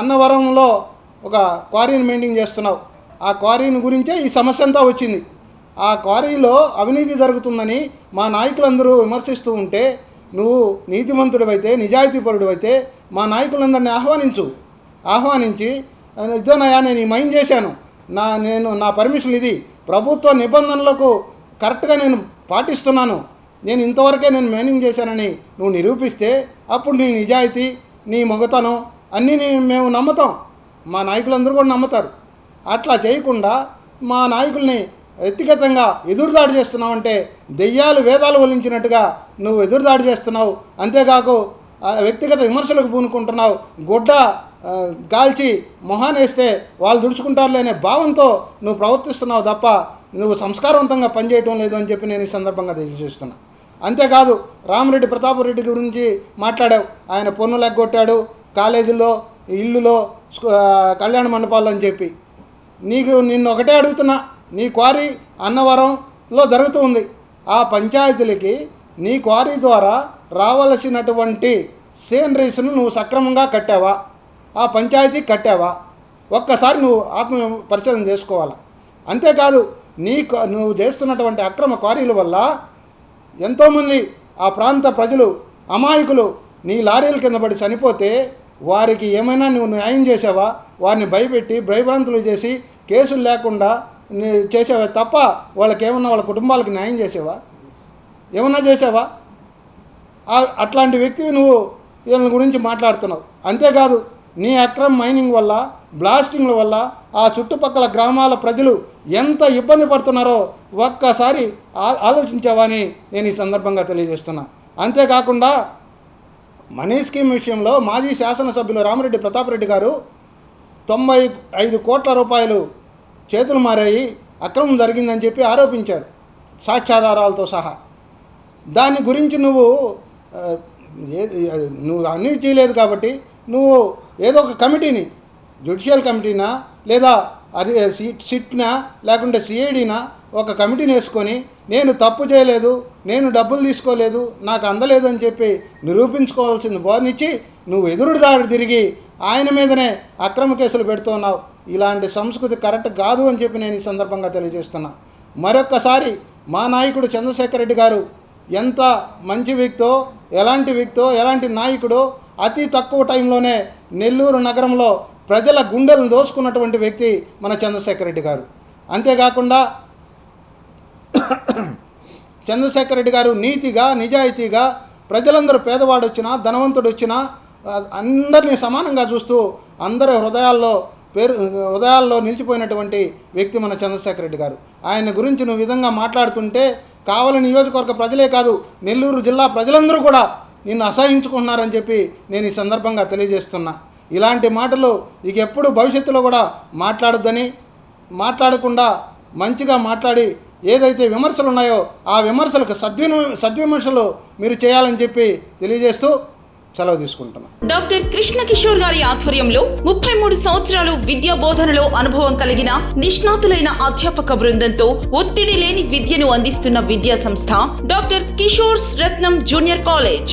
అన్నవరంలో ఒక క్వారీని మెయింటైన్ చేస్తున్నావు. ఆ క్వారీని గురించే ఈ సమస్య అంతా వచ్చింది. ఆ క్వారీలో అవినీతి జరుగుతుందని మా నాయకులందరూ విమర్శిస్తూ ఉంటే నువ్వు నీతిమంతుడివైతే నిజాయితీపరుడివైతే మా నాయకులందరినీ ఆహ్వానించు. ఆహ్వానించి ఇద్దనయా నేను ఈ మైండ్ చేశాను. నా నేను నా పర్మిషన్ ఇది. ప్రభుత్వ నిబంధనలకు కరెక్ట్గా నేను పాటిస్తున్నాను. నేను ఇంతవరకే నేను మైనింగ్ చేశానని నువ్వు నిరూపిస్తే అప్పుడు నీ నిజాయితీ నీ మొగతనం అన్నీ మేము నమ్ముతాం. మా నాయకులందరూ కూడా నమ్ముతారు. అట్లా చేయకుండా మా నాయకుల్ని వ్యక్తిగతంగా ఎదురుదాడి చేస్తున్నావంటే దెయ్యాలు వేదాలు వలించినట్టుగా నువ్వు ఎదురుదాడి చేస్తున్నావు. అంతేకాకు వ్యక్తిగత విమర్శలకు పూనుకుంటున్నావు. గుడ్డ గాల్చి మొహానేస్తే వాళ్ళు దుడుచుకుంటారులే అనే భావంతో నువ్వు ప్రవర్తిస్తున్నావు తప్ప నువ్వు సంస్కారవంతంగా పనిచేయటం లేదు అని చెప్పి నేను ఈ సందర్భంగా తెలియజేస్తున్నా. అంతేకాదు రామరెడ్డి ప్రతాపరెడ్డి గురించి మాట్లాడావు. ఆయన పొన్ను లెగ్గొట్టాడు కాలేజీలో ఇల్లులో స్కూ- కళ్యాణ మండపాలు అని చెప్పి. నీకు నిన్ను ఒకటే అడుగుతున్నా నీ క్వారీ అన్నవరంలో జరుగుతూ ఉంది. ఆ పంచాయతీలకి నీ క్వారీ ద్వారా రావలసినటువంటి సేనరీస్ను నువ్వు సక్రమంగా కట్టావా? ఆ పంచాయతీ కట్టావా? ఒక్కసారి నువ్వు ఆత్మ పరిశీలన చేసుకోవాలి? అంతేకాదు నీ నువ్వు చేస్తున్నటువంటి అక్రమ క్వారీల వల్ల ఎంతోమంది ఆ ప్రాంత ప్రజలు అమాయకులు నీ లారీల కింద పడి చనిపోతే వారికి ఏమైనా నువ్వు న్యాయం చేసావా వారిని భయపెట్టి భయభ్రాంతులు చేసి కేసులు లేకుండా నీ చేసావా తప్ప వాళ్ళకి ఏమన్నా వాళ్ళ కుటుంబాలకు న్యాయం చేసావా? ఏమన్నా చేసావా? అట్లాంటి వ్యక్తివి నువ్వు వీళ్ళ గురించి మాట్లాడుతున్నావు. అంతేకాదు నీ అక్రమ్ మైనింగ్ వల్ల బ్లాస్టింగ్ల వల్ల ఆ చుట్టుపక్కల గ్రామాల ప్రజలు ఎంత ఇబ్బంది పడుతున్నారో ఒక్కసారి ఆ- ఆలోచించావని నేను ఈ సందర్భంగా తెలియజేస్తున్నా. అంతేకాకుండా మనీ స్కీమ్ విషయంలో మాజీ శాసనసభ్యులు రామరెడ్డి ప్రతాపరెడ్డి గారు తొంభై ఐదు కోట్ల రూపాయలు చేతులు మారాయి అక్రమం జరిగిందని చెప్పి ఆరోపించారు సాక్ష్యాధారాలతో సహా. దాని గురించి నువ్వు నువ్వు అన్నీ చేయలేదు కాబట్టి నువ్వు ఏదో ఒక కమిటీని జ్యుడిషియల్ కమిటీనా లేదా అది సిట్ సిట్నా లేకుంటే సిఐడినా ఒక కమిటీని వేసుకొని నేను తప్పు చేయలేదు నేను డబ్బులు తీసుకోలేదు నాకు అందలేదు అని చెప్పి నిరూపించుకోవాల్సింది బోధనిచ్చి నువ్వు ఎదురుడు దారి తిరిగి ఆయన మీదనే అక్రమ కేసులు పెడుతున్నావు ఇలాంటి సంస్కృతి కరెక్ట్ కాదు అని చెప్పి నేను ఈ సందర్భంగా తెలియజేస్తున్నా. మరొక్కసారి మా నాయకుడు చంద్రశేఖర్ రెడ్డి గారు ఎంత మంచి వ్యక్తో ఎలాంటి వ్యక్తో ఎలాంటి నాయకుడో అతి తక్కువ టైంలోనే నెల్లూరు నగరంలో ప్రజల గుండెలను దోచుకున్నటువంటి వ్యక్తి మన చంద్రశేఖర్ రెడ్డి గారు. అంతేకాకుండా చంద్రశేఖర్ రెడ్డి గారు నీతిగా నిజాయితీగా ప్రజలందరూ పేదవాడు వచ్చినా ధనవంతుడు వచ్చినా అందరినీ సమానంగా చూస్తూ అందరి హృదయాల్లో పేరు హృదయాల్లో నిలిచిపోయినటువంటి వ్యక్తి మన చంద్రశేఖర్ రెడ్డి గారు. ఆయన గురించి నువ్వు విధంగా మాట్లాడుతుంటే కావలి నియోజకవర్గ ప్రజలే కాదు నెల్లూరు జిల్లా ప్రజలందరూ కూడా నిన్ను అసహించుకుంటున్నారని చెప్పి నేను ఈ సందర్భంగా తెలియజేస్తున్నా. ఇలాంటి మాటలు ఇక ఎప్పుడు భవిష్యత్తులో కూడా మాట్లాడొద్దని మాట్లాడకుండా మంచిగా మాట్లాడి ఏదైతే విమర్శలు ఉన్నాయో ఆ విమర్శలకు సద్విమ సద్విమర్శలు మీరు చేయాలని చెప్పి తెలియజేస్తూ సెలవు తీసుకుంటున్నాను డాక్టర్ కృష్ణ కిషోర్ గారి ఆధ్వర్యంలో ముప్పై మూడు సంవత్సరాలు విద్యా బోధనలో అనుభవం కలిగిన నిష్ణాతులైన అధ్యాపక బృందంతో ఒత్తిడి లేని విద్యను అందిస్తున్న విద్యా సంస్థ doctor Kishore's Ratnam junior college.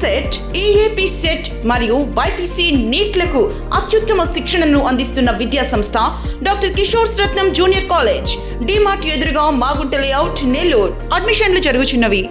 CET EAP CET మరియు బైపీసీ నీట్లకు అత్యుత్తమ శిక్షణను అందిస్తున్న విద్యా సంస్థ doctor Kishore Ratnam junior college DMart ఎదురుగా మాగుంట లేఅవుట్ నెల్లూరు. అడ్మిషన్లు జరుగుచున్నవి.